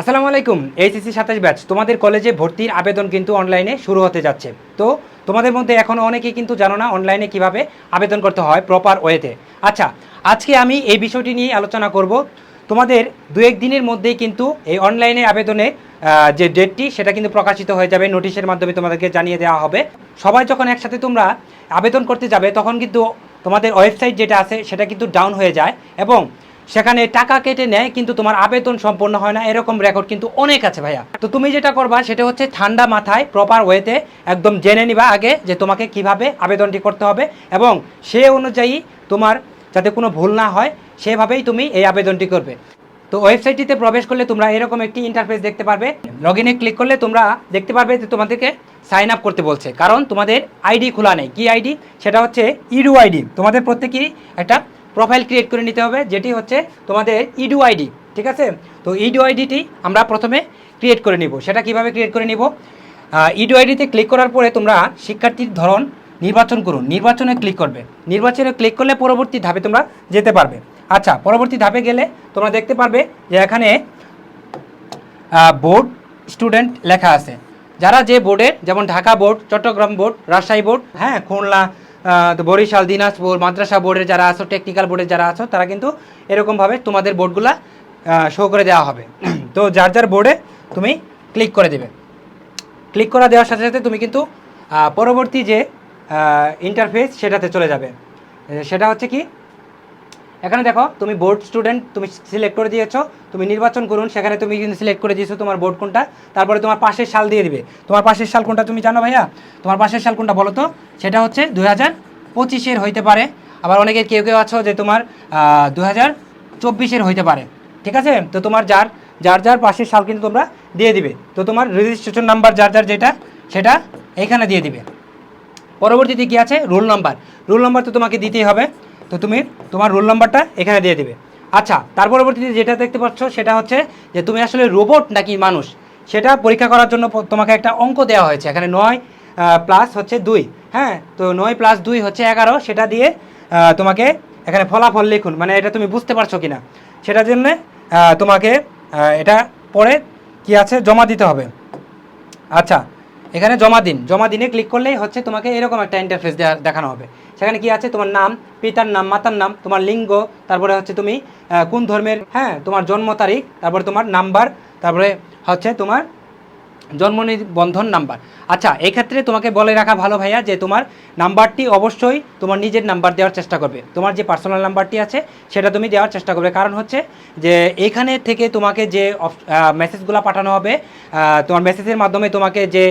আসসালামু আলাইকুম, এইচএসসি সাতাশ ব্যাচ। তোমাদের কলেজে ভর্তির আবেদন কিন্তু অনলাইনে শুরু হতে যাচ্ছে। তো তোমাদের মধ্যে এখনও অনেকেই কিন্তু জানো না অনলাইনে কীভাবে আবেদন করতে হয় প্রপার ওয়েতে আচ্ছা আজকে আমি এই বিষয়টি নিয়ে আলোচনা করব। তোমাদের দু এক দিনের মধ্যেই কিন্তু এই অনলাইনে আবেদনে যে ডেটটি সেটা কিন্তু প্রকাশিত হয়ে যাবে। নোটিশের মাধ্যমে তোমাদেরকে জানিয়ে দেওয়া হবে। সবাই যখন একসাথে তোমরা আবেদন করতে যাবে, তখন কিন্তু তোমাদের ওয়েবসাইট যেটা আছে, সেটা কিন্তু ডাউন হয়ে যায় এবং সেখানে টাকা কেটে নেয়, কিন্তু তোমার আবেদন সম্পন্ন হয় না। এরকম রেকর্ড কিন্তু অনেক আছে ভাইয়া। তো তুমি যেটা করবা, সেটা হচ্ছে ঠান্ডা মাথায় প্রপার ওয়েতে একদম জেনে নিবা আগে যে তোমাকে কীভাবে আবেদনটি করতে হবে এবং সে অনুযায়ী তোমার যাতে কোনো ভুল না হয়, সেভাবেই তুমি এই আবেদনটি করবে। তো ওয়েবসাইটটিতে প্রবেশ করলে তোমরা এরকম একটি ইন্টারফেস দেখতে পারবে। লগ ইনে ক্লিক করলে তোমরা দেখতে পারবে যে তোমাদেরকে সাইন আপ করতে বলছে। কারণ তোমাদের আইডি খোলা নেই। কি আইডি সেটা হচ্ছে ইডু আইডি তোমাদের প্রত্যেকেরই একটা প্রোফাইল ক্রিয়েট করে নিতে হবে, যেটি হচ্ছে তোমাদের ইডু আইডি ঠিক আছে? তো ইডু আইডিটি আমরা প্রথমে ক্রিয়েট করে নিব। সেটা কীভাবে ক্রিয়েট করে নিব? ইডু আইডিতে ক্লিক করার পরে তোমরা শিক্ষার্থীর ধরন নির্বাচন করুন। নির্বাচনে ক্লিক করবে। নির্বাচনে ক্লিক করলে পরবর্তী ধাপে তোমরা যেতে পারবে। আচ্ছা পরবর্তী ধাপে গেলে তোমরা দেখতে পারবে যে এখানে বোর্ড স্টুডেন্ট লেখা আছে। যারা যে বোর্ডের যেমন Dhaka board Chattogram board Rajshahi board হ্যাঁ খুলনা তো বরিশাল, দিনাজপুর, মাদ্রাসা বোর্ডের যারা আছো টেকনিক্যাল বোর্ডের যারা আছো, তারা কিন্তু এরকমভাবে তোমাদের বোর্ডগুলা শো করে দেওয়া হবে। তো যার যার বোর্ডে তুমি ক্লিক করে দেবে। ক্লিক করা দেওয়ার সাথে সাথে তুমি কিন্তু পরবর্তী যে ইন্টারফেস সেটাতে চলে যাবে। সেটা হচ্ছে কি? এখানে দেখো, তুমি বোর্ড স্টুডেন্ট তুমি সিলেক্ট করে দিয়েছ, তুমি নির্বাচন করুন, সেখানে তুমি কিন্তু সিলেক্ট করে দিয়েছ তোমার বোর্ড কোনটা, তারপরে তোমার পাশের সাল দিয়ে দিবে। তোমার পাশের সাল কোনটা তুমি জানো ভাইয়া? তোমার পাশের সাল কোনটা বলো তো? সেটা হচ্ছে দু হাজার পঁচিশের হইতে পারে। আবার অনেকের কেউ কেউ আছো যে তোমার দু হাজার চব্বিশের হইতে পারে। ঠিক আছে? তো তোমার যার যার যার পাশের সাল কিন্তু তোমরা দিয়ে দিবে। তো তোমার রেজিস্ট্রেশন নাম্বার যার যার যেটা, সেটা এখানে দিয়ে দিবে। পরবর্তীতে কি আছে? Roll number. রোল নাম্বার তো তোমাকে দিতেই হবে। তো তুমি তোমার রোল নাম্বারটা এখানে দিয়ে দিবে। আচ্ছা তার পরবর্তীতে যেটা দেখতে পাচ্ছ সেটা হচ্ছে যে তুমি আসলে রোবট নাকি মানুষ? সেটা পরীক্ষা করার জন্য তোমাকে একটা অঙ্ক দেওয়া হয়েছে। এখানে নয় প্লাস হচ্ছে দুই। হ্যাঁ তো নয় প্লাস দুই হচ্ছে এগারো। সেটা দিয়ে তোমাকে এখানে ফলাফল লিখুন। মানে এটা তুমি বুঝতে পারছ কি না সেটার জন্য তোমাকে এটা পরে কি আছে? জমা দিতে হবে। আচ্ছা এখানে জমা দিন। জমা দিনে ক্লিক করলেই হচ্ছে তোমাকে এরকম একটা ইন্টারফেস দেখানো হবে। সেখানে কি আছে? তোমার নাম, পিতার নাম, মাতার নাম, তোমার লিঙ্গ, তারপরে হচ্ছে তুমি কোন ধর্মের? হ্যাঁ তোমার জন্ম তারিখ, তারপরে তোমার নাম্বার, তারপরে হচ্ছে তোমার জন্ম নিবন্ধন নাম্বার। আচ্ছা এই ক্ষেত্রে তোমাকে বলে রাখা ভালো ভাইয়া যে তোমার নাম্বারটি অবশ্যই তোমার নিজের নাম্বার দেওয়ার চেষ্টা করবে। তোমার যে পার্সোনাল নাম্বারটি আছে, সেটা তুমি দেওয়ার চেষ্টা করবে। কারণ হচ্ছে যে এইখানে থেকে তোমাকে যে মেসেজগুলো পাঠানো হবে তোমার মেসেজের মাধ্যমে তোমাকে যে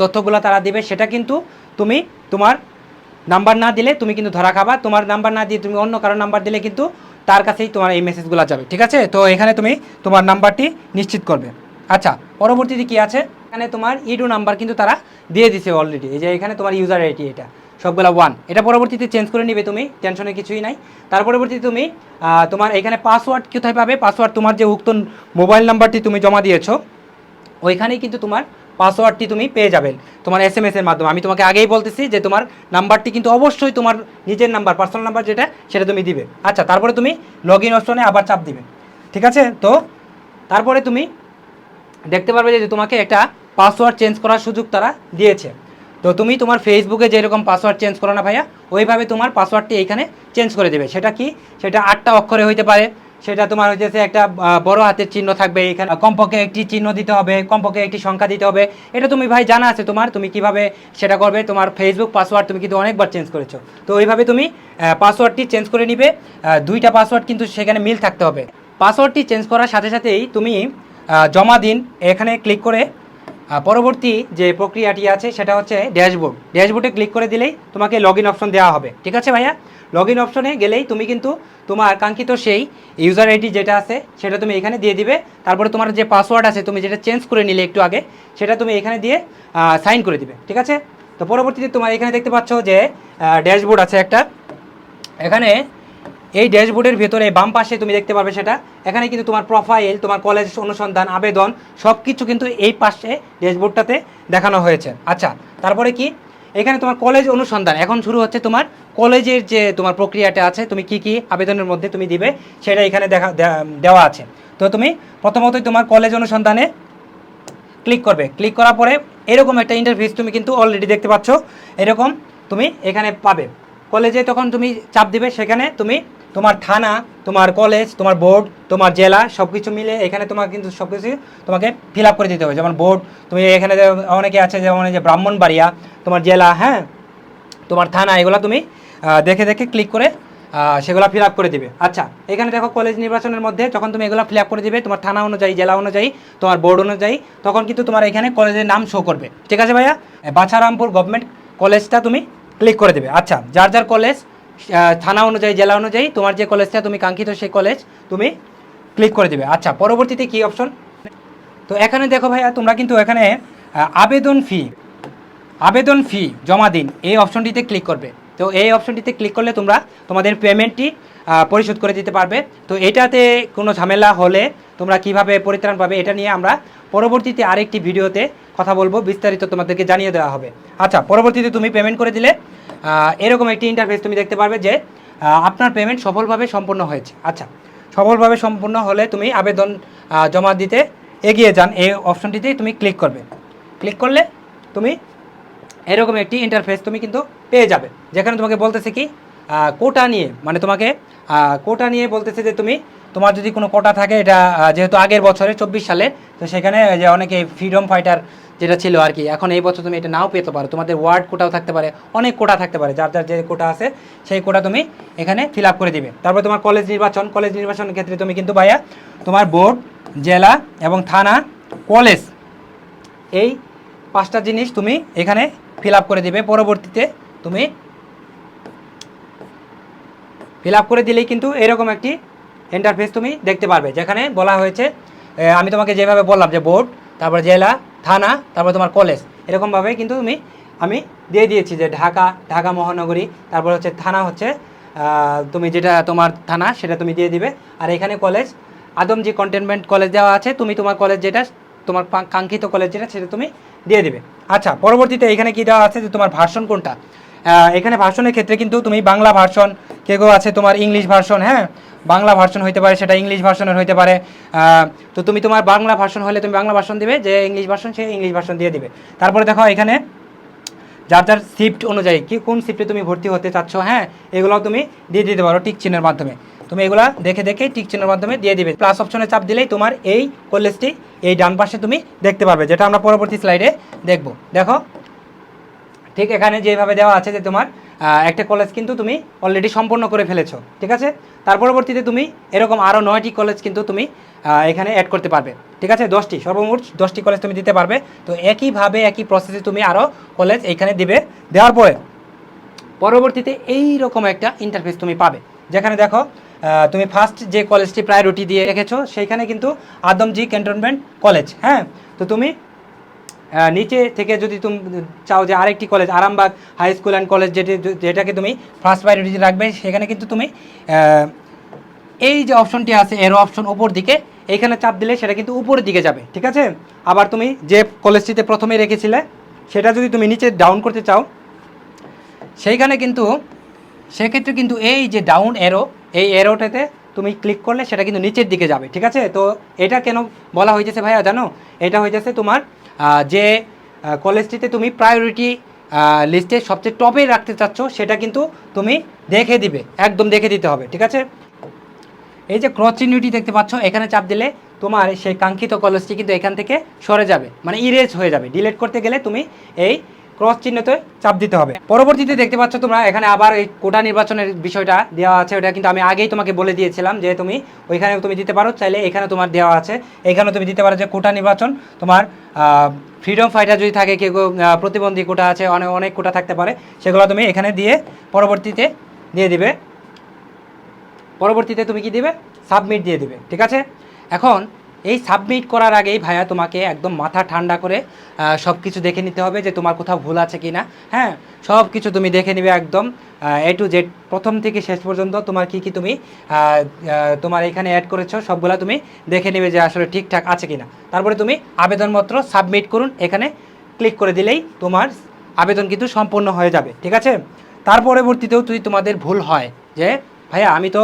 তথ্যগুলো তারা দিবে, সেটা কিন্তু তুমি তোমার নাম্বার না দিলে তুমি কিন্তু ধরা খাবা। তোমার নাম্বার না দিয়ে তুমি অন্য কারও নাম্বার দিলে কিন্তু তার কাছেই তোমার এই মেসেজগুলো যাবে, ঠিক আছে? তো এখানে তুমি তোমার নাম্বারটি নিশ্চিত করবে। আচ্ছা পরবর্তীতে কি আছে? এখানে তোমার ইডু নাম্বার কিন্তু তারা দিয়ে দিছে অলরেডি এই যে এখানে তোমার ইউজার আইডি এটা, সবগুলা ওয়ান এটা পরবর্তীতে চেঞ্জ করে নিবে তুমি টেনশনের কিছুই নাই। তার পরবর্তীতে তুমি তোমার এখানে পাসওয়ার্ড কোথায় পাবে? পাসওয়ার্ড তোমার যে উক্ত মোবাইল নাম্বারটি তুমি জমা দিয়েছ, ওইখানেই কিন্তু তোমার পাসওয়ার্ডটি তুমি পেয়ে যাবেন তোমার এস এম এর মাধ্যমে। আমি তোমাকে আগেই বলতেছি যে তোমার নাম্বারটি কিন্তু অবশ্যই তোমার নিজের নাম্বার পার্সোনাল নাম্বার যেটা, সেটা তুমি দিবে। আচ্ছা তারপরে তুমি লগ ইন অপশনে আবার চাপ দিবে। ঠিক আছে? তো তারপরে তুমি দেখতে পারবে যে তোমাকে একটা পাসওয়ার্ড চেঞ্জ করার সুযোগ তারা দিয়েছে। তো তুমি তোমার ফেসবুকে যেরকম পাসওয়ার্ড চেঞ্জ করো না ভাইয়া, ওইভাবে তোমার পাসওয়ার্ডটি এইখানে চেঞ্জ করে দেবে। সেটা কি? সেটা আটটা অক্ষরে হইতে পারে। সেটা তোমার হচ্ছে একটা বড় হাতের চিহ্ন থাকবে এখানে। কমপক্ষে একটি চিহ্ন দিতে হবে, কমপক্ষে একটি সংখ্যা দিতে হবে। এটা তুমি ভাই জানা আছে তোমার, তুমি কীভাবে সেটা করবে, তোমার ফেসবুক পাসওয়ার্ড তুমি কিন্তু অনেকবার চেঞ্জ করেছ। তো ওইভাবে তুমি পাসওয়ার্ডটি চেঞ্জ করে নিবে। দুইটা পাসওয়ার্ড কিন্তু সেখানে মিল থাকতে হবে। পাসওয়ার্ডটি চেঞ্জ করার সাথে সাথেই তুমি জমা দিন। এখানে ক্লিক করে পরবর্তী যে প্রক্রিয়াটি আছে সেটা হচ্ছে ড্যাশবোর্ড। ড্যাশবোর্ডে ক্লিক করে দিলেই তোমাকে লগ ইন অপশন দেওয়া হবে। ঠিক আছে ভাইয়া? লগ ইন অপশনে গেলেই তুমি কিন্তু তোমার কাঙ্ক্ষিত সেই ইউজার আইডি যেটা আছে, সেটা তুমি এখানে দিয়ে দিবে। তারপরে তোমার যে পাসওয়ার্ড আছে, তুমি যেটা চেঞ্জ করে নিলে একটু আগে, সেটা তুমি এখানে দিয়ে সাইন করে দিবে, ঠিক আছে? তো পরবর্তীতে তোমার এখানে দেখতে পাচ্ছ যে ড্যাশবোর্ড আছে একটা। এখানে এই ড্যাশবোর্ডের ভেতরে বাম পাশে তুমি দেখতে পারবে সেটা। এখানে কিন্তু তোমার প্রোফাইল তোমার কলেজ অনুসন্ধান, আবেদন সব কিছু কিন্তু এই পাশে ড্যাশবোর্ডটাতে দেখানো হয়েছে। আচ্ছা তারপরে কি? এখানে তোমার কলেজ অনুসন্ধান, এখন শুরু হচ্ছে তোমার কলেজের যে তোমার প্রক্রিয়াটা আছে, তুমি কি কি আবেদনের মধ্যে তুমি দিবে, সেটা এখানে দেখা দেওয়া আছে। তো তুমি প্রথমতই তোমার কলেজ অনুসন্ধানে ক্লিক করবে। ক্লিক করার পরে এরকম একটা ইন্টারফেস তুমি কিন্তু অলরেডি দেখতে পাচ্ছ। এরকম তুমি এখানে পাবে। কলেজে তখন তুমি চাপ দিবে, সেখানে তুমি তোমার থানা, তোমার কলেজ, তোমার বোর্ড তোমার জেলা সব কিছু মিলে এখানে তোমার কিন্তু সব কিছু তোমাকে ফিল করে দিতে হবে। যেমন বোর্ড তুমি এখানে অনেকে আছে, যেমন যে ব্রাহ্মণবাড়িয়া, তোমার জেলা হ্যাঁ? তোমার থানা, এগুলো তুমি দেখে দেখে ক্লিক করে সেগুলো ফিল আপ করে দিবে। আচ্ছা এখানে দেখো কলেজ নির্বাচনের মধ্যে যখন তুমি এগুলো ফিল আপ করে দিবে, তোমার থানা অনুযায়ী, জেলা অনুযায়ী, তোমার বোর্ড অনুযায়ী, তখন কিন্তু তোমার এখানে কলেজের নাম শো করবে। ঠিক আছে ভাইয়া? বাছারামপুর গভর্নমেন্ট কলেজটা তুমি ক্লিক করে দেবে। আচ্ছা যার যার কলেজ থানা অনুযায়ী, জেলা অনুযায়ী, তোমার যে কলেজটা তুমি কাঙ্ক্ষিত সেই কলেজ তুমি ক্লিক করে দেবে। আচ্ছা পরবর্তীতে কী অপশন তো এখানে দেখো ভাইয়া, তোমরা কিন্তু এখানে আবেদন ফি আবেদন ফি জমা দিন, এই অপশনটিতে ক্লিক করবে। তো এই অপশনটিতে ক্লিক করলে তোমরা তোমাদের পেমেন্টটি পরিশোধ করে দিতে পারবে। তো এটাতে কোনো ঝামেলা হলে তোমরা কীভাবে পরিত্রাণ পাবে এটা নিয়ে আমরা পরবর্তীতে আরেকটি ভিডিওতে কথা বলব। বিস্তারিত তোমাদেরকে জানিয়ে দেওয়া হবে। আচ্ছা পরবর্তীতে তুমি পেমেন্ট করে দিলে এরকম একটি ইন্টারফেস তুমি দেখতে পারবে যে আপনার পেমেন্ট সফলভাবে সম্পন্ন হয়েছে। আচ্ছা সফলভাবে সম্পূর্ণ হলে তুমি আবেদন জমা দিতে এগিয়ে যান। এই অপশনটিতে তুমি ক্লিক করবে। ক্লিক করলে তুমি এরকম একটি ইন্টারফেস তুমি কিন্তু পেয়ে যাবে। যেখানে তোমাকে বলতেছে কি কোটা নিয়ে মানে তোমাকে কোটা নিয়ে বলতেছে যে তুমি, তোমার যদি কোনো কোটা থাকে, এটা যেহেতু আগের বছরে, চব্বিশ সালে, তো সেখানে যে অনেকে ফ্রিডম ফাইটার যেটা ছিল আর কি, এখন এই বছর তুমি এটা নাও পেতে পারো। তোমাদের ওয়ার্ড কোটাও থাকতে পারে, অনেক কোটা থাকতে পারে, যার যার যে কোটা আছে, সেই কোটা তুমি এখানে ফিল করে দিবে। তারপর তোমার কলেজ নির্বাচন কলেজ নির্বাচনের ক্ষেত্রে তুমি কিন্তু ভাইয়া, তোমার বোর্ড জেলা এবং থানা কলেজ এই পাঁচটা জিনিস তুমি এখানে ফিল করে দিবে। পরবর্তীতে তুমি ফিল করে দিলেই কিন্তু এরকম একটি ইন্টারফেস তুমি দেখতে পারবে, যেখানে বলা হয়েছে আমি তোমাকে যেভাবে বললাম যে বোর্ড তারপর জেলা, থানা, তারপর তোমার কলেজ এরকমভাবে কিন্তু তুমি, আমি দিয়ে দিয়েছি যে ঢাকা ঢাকা মহানগরী, তারপর হচ্ছে থানা হচ্ছে তুমি যেটা তোমার থানা সেটা তুমি দিয়ে দিবে। আর এখানে কলেজ আদমজি কন্টেনমেন্ট কলেজ দেওয়া আছে, তুমি তোমার কলেজ যেটা, তোমার কাঙ্ক্ষিত কলেজ যেটা, সেটা তুমি দিয়ে দিবে। আচ্ছা পরবর্তীতে এখানে কি দেওয়া আছে যে তোমার ভার্সন কোনটা? এখানে ভার্সনের ক্ষেত্রে কিন্তু তুমি বাংলা ভার্সন কে কেউ আছে তোমার ইংলিশ ভার্সন হ্যাঁ? বাংলা ভার্সন হইতে পারে, সেটা ইংলিশ ভার্সনের হইতে পারে। তো তুমি তোমার বাংলা ভার্সন হলে তুমি বাংলা ভার্সন দিবে, যে ইংলিশ ভার্সন সে ইংলিশ ভার্সন দিয়ে দিবে। তারপরে দেখো এখানে যার যার শিফট অনুযায়ী, কি কোন শিফটে তুমি ভর্তি হতে চাচ্ছ হ্যাঁ? এগুলোও তুমি দিয়ে দিতে পারো টিক চিহ্নের মাধ্যমে। তুমি এগুলা দেখে দেখে টিক চিহ্নের মাধ্যমে দিয়ে দিবে। প্লাস অপশনে চাপ দিলেই তোমার এই কলেজটি এই ডান পাশে তুমি দেখতে পারবে, যেটা আমরা পরবর্তী স্লাইডে দেখব। দেখো ঠিক এখানে যেভাবে দেওয়া আছে যে তোমার একটা কলেজ কিন্তু তুমি অলরেডি সম্পন্ন করে ফেলেছো, ঠিক আছে? তার পরবর্তীতে তুমি এরকম আরও নয়টি কলেজ কিন্তু তুমি এখানে অ্যাড করতে পারবে, ঠিক আছে? দশটি, সর্বমোট দশটি কলেজ তুমি দিতে পারবে। তো একইভাবে, একই প্রসেসে তুমি আরও কলেজ এইখানে দিবে। দেওয়ার পরে, পরবর্তীতে এই রকম একটা ইন্টারফেস তুমি পাবে। যেখানে দেখো তুমি ফার্স্ট যে কলেজটি প্রায়োরিটি দিয়ে রেখেছো, সেইখানে কিন্তু আদমজি ক্যান্টনমেন্ট কলেজ হ্যাঁ? তো তুমি নিচে থেকে যদি তুমি চাও যে আরেকটি college Arambagh high school and college যেটি, যেটাকে তুমি ফার্স্ট প্রায়োরিটি রাখবে, সেখানে কিন্তু তুমি এই যে অপশনটি আছে, এরো অপশন উপর দিকে, এইখানে চাপ দিলে সেটা কিন্তু উপরের দিকে যাবে, ঠিক আছে? আবার তুমি যে কলেজটিতে প্রথমে রেখেছিলে, সেটা যদি তুমি নিচে ডাউন করতে চাও, সেইখানে কিন্তু, সেক্ষেত্রে কিন্তু এই যে ডাউন এরো এই এরোটাতে তুমি ক্লিক করলে সেটা কিন্তু নিচের দিকে যাবে, ঠিক আছে? তো এটা কেন বলা হয়েছে ভাইয়া, জানো? এটা হয়েছে তোমার যে কলেজটিতে তুমি প্রায়োরিটি লিস্টে সবচেয়ে টপে রাখতে চাচ্ছ, সেটা কিন্তু তুমি দেখে দিবে, একদম দেখে দিতে হবে, ঠিক আছে? এই যে ক্রস চিহ্নটি দেখতে পাচ্ছ, এখানে চাপ দিলে তোমার সেই কাঙ্ক্ষিত কলেজটি কিন্তু এখান থেকে সরে যাবে মানে ইরেজ হয়ে যাবে ডিলেট করতে গেলে তুমি এই ক্রস চিহ্নতে চাপ দিতে হবে। পরবর্তীতে দেখতে পাচ্ছ তোমরা, এখানে আবার এই কোটা নির্বাচনের বিষয়টা দেওয়া আছে। ওটা কিন্তু আমি আগেই তোমাকে বলে দিয়েছিলাম যে তুমি ওইখানে তুমি দিতে পারো, চাইলে এখানে তোমার দেওয়া আছে। এখানে তুমি দিতে পারো যে কোটা নির্বাচন। তোমার ফ্রিডম ফাইটার যদি থাকে, কেউ প্রতিবন্ধী কোটা আছে অনেক অনেক কোটা থাকতে পারে, সেগুলো তুমি এখানে দিয়ে পরবর্তীতে দিয়ে দিবে। পরবর্তীতে তুমি কি দিবে? সাবমিট দিয়ে দিবে। ঠিক আছে? এখন এই সাবমিট করার আগেই ভাইয়া তোমাকে একদম মাথা ঠান্ডা করে সব কিছু দেখে নিতে হবে যে তোমার কোথাও ভুল আছে কি না হ্যাঁ সব কিছু তুমি দেখে নিবে একদম। এ টু জেড প্রথম থেকে শেষ পর্যন্ত তোমার কি কি তুমি তোমার এখানে অ্যাড করেছ, সবগুলা তুমি দেখে নেবে যে আসলে ঠিকঠাক আছে কি না তারপরে তুমি আবেদনপত্র সাবমিট করুন, এখানে ক্লিক করে দিলেই তোমার আবেদন কিন্তু সম্পূর্ণ হয়ে যাবে, ঠিক আছে? তার পরবর্তীতেও যদি তোমাদের ভুল হয়, যে ভাইয়া, আমি তো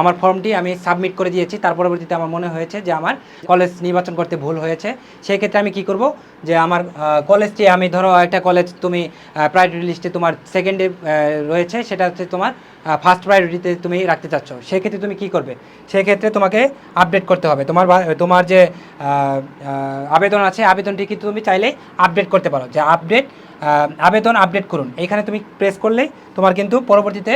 আমার ফর্মটি আমি সাবমিট করে দিয়েছি, তার পরবর্তীতে আমার মনে হয়েছে যে আমার কলেজ নির্বাচন করতে ভুল হয়েছে। সেই ক্ষেত্রে আমি কি করব? যে আমার কলেজটি আমি ধরো একটা কলেজ তুমি প্রায়োরিটি লিস্টে তোমার সেকেন্ডে রয়েছে, সেটা হচ্ছে তোমার ফার্স্ট প্রায়োরিটিতে তুমি রাখতে চাচ্ছ। সেক্ষেত্রে তুমি কি করবে? সেক্ষেত্রে তোমাকে আপডেট করতে হবে। তোমার তোমার যে আবেদন আছে, আবেদনটি কিন্তু তুমি চাইলে আপডেট করতে পারো। যে আপডেট আবেদন আপডেট করুন। এখানে তুমি প্রেস করলেই তোমার কিন্তু পরবর্তীতে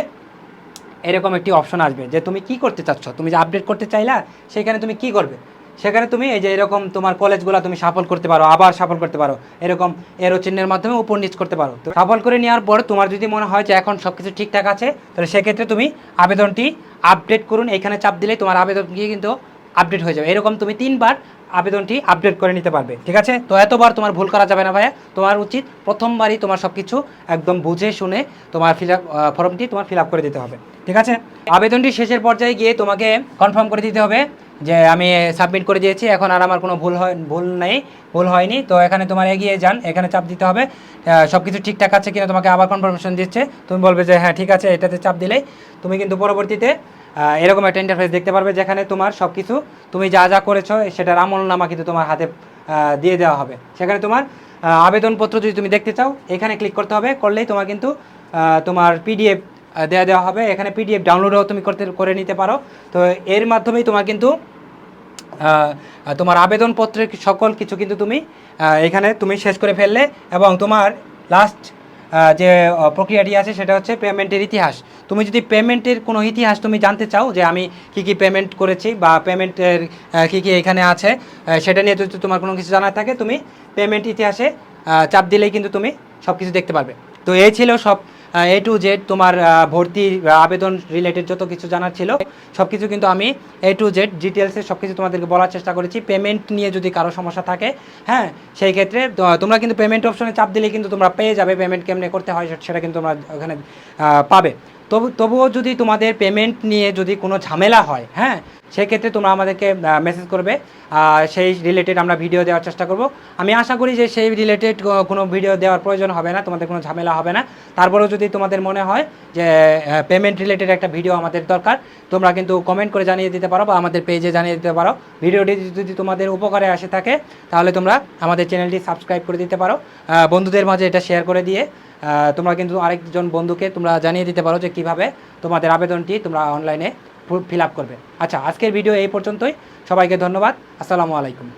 এরকম একটি অপশন আসবে যে তুমি কি করতে চাচ্ছ? তুমি যে আপডেট করতে চাইলা, সেখানে তুমি কি করবে? সেখানে তুমি এই যে এরকম তোমার কলেজগুলো তুমি সাফল করতে পারো, আবার সাফল করতে পারো, এরকম এরো চিহ্নের মাধ্যমে উপর নিচ করতে পারো। তো সাফল করে নেওয়ার পর তোমার যদি মনে হয় যে এখন সব কিছু ঠিকঠাক আছে, তাহলে সেক্ষেত্রে তুমি আবেদনটি আপডেট করুন। এখানে চাপ দিলেই তোমার আবেদন গিয়ে কিন্তু আপডেট হয়ে যাবে। এরকম তুমি তিনবার আবেদনটি আপডেট করে নিতে পারবে, ঠিক আছে? তো এতবার তোমার ভুল করা যাবে না ভাইয়া। তোমার উচিত প্রথমবারই তোমার সব কিছু একদম বুঝে শুনে তোমার ফিল ফর্মটি তোমার ফিল করে দিতে হবে, ঠিক আছে? আবেদনটি শেষের পর্যায়ে গিয়ে তোমাকে কনফার্ম করে দিতে হবে। যে আমি সাবমিট করে দিয়েছি, এখন আর আমার কোনো ভুল হয়, ভুল নেই, ভুল হয়নি। তো এখানে তোমার এগিয়ে যান, এখানে চাপ দিতে হবে। সব কিছু ঠিকঠাক আছে কিনা তোমাকে আবার কনফার্মেশন দিচ্ছে। তুমি বলবে যে হ্যাঁ ঠিক আছে, এটাতে চাপ দিলেই। তুমি কিন্তু পরবর্তীতে এরকম একটা ইন্টারফেস দেখতে পারবে যেখানে তোমার সব কিছু তুমি যা যা করেছ, সেটার আমল নামা কিন্তু তোমার হাতে দিয়ে দেওয়া হবে। সেখানে তোমার আবেদনপত্র যদি তুমি দেখতে চাও, এখানে ক্লিক করতে হবে। করলেই তোমার কিন্তু তোমার পিডিএফ দেওয়া দেওয়া হবে। এখানে পিডিএফ ডাউনলোডও তুমি করতে, করে নিতে পারো। তো এর মাধ্যমেই তোমার কিন্তু তোমার আবেদনপত্রের সকল কিছু কিন্তু তুমি এখানে তুমি শেষ করে ফেললে এবং তোমার লাস্ট যে প্রক্রিয়াটি আছে সেটা হচ্ছে পেমেন্টের ইতিহাস। তুমি যদি পেমেন্টের কোনো ইতিহাস তুমি জানতে চাও যে আমি কি কি পেমেন্ট করেছি বা পেমেন্টের কি কি এখানে আছে সেটা নিয়ে যদি তোমার কোনো কিছু জানার থাকে, তুমি পেমেন্ট ইতিহাসে চাপ দিলেই কিন্তু তুমি সব কিছু দেখতে পারবে। তো এই ছিল সব এ টু জেড তোমার ভর্তি আবেদন রিলেটেড যত কিছু জানার ছিল সব কিছু কিন্তু আমি এ টু জেড ডিটেলসে সব কিছু তোমাদেরকে বলার চেষ্টা করেছি। পেমেন্ট নিয়ে যদি কারও সমস্যা থাকে হ্যাঁ সেই ক্ষেত্রে তোমরা কিন্তু পেমেন্ট অপশনে চাপ দিলে কিন্তু তোমরা পেয়ে যাবে। পেমেন্ট কেমনে করতে হয়, সেটা কিন্তু তোমরা ওখানে পাবে। তবু, তবুও যদি তোমাদের পেমেন্ট নিয়ে যদি কোনো ঝামেলা হয় হ্যাঁ সেক্ষেত্রে তোমরা আমাদেরকে মেসেজ করবে। সেই রিলেটেড আমরা ভিডিও দেওয়ার চেষ্টা করব। আমি আশা করি যে সেই রিলেটেড কোনো ভিডিও দেওয়ার প্রয়োজন হবে না, তোমাদের কোনো ঝামেলা হবে না। তারপরেও যদি তোমাদের মনে হয় যে পেমেন্ট রিলেটেড একটা ভিডিও আমাদের দরকার, তোমরা কিন্তু কমেন্ট করে জানিয়ে দিতে পারো বা আমাদের পেজে জানিয়ে দিতে পারো। ভিডিওটি যদি তোমাদের উপকারে আসে থাকে, তাহলে তোমরা আমাদের চ্যানেলটি সাবস্ক্রাইব করে দিতে পারো। বন্ধুদের মাঝে এটা শেয়ার করে দিয়ে তোমরা কিন্তু আরেকজন বন্ধুকে তোমরা জানিয়ে দিতে পারো যে কীভাবে তোমাদের আবেদনটি তোমরা অনলাইনে ফিল আপ করবে। আচ্ছা আজকের ভিডিও এই পর্যন্তই। সবাইকে ধন্যবাদ। আসসালামু আলাইকুম।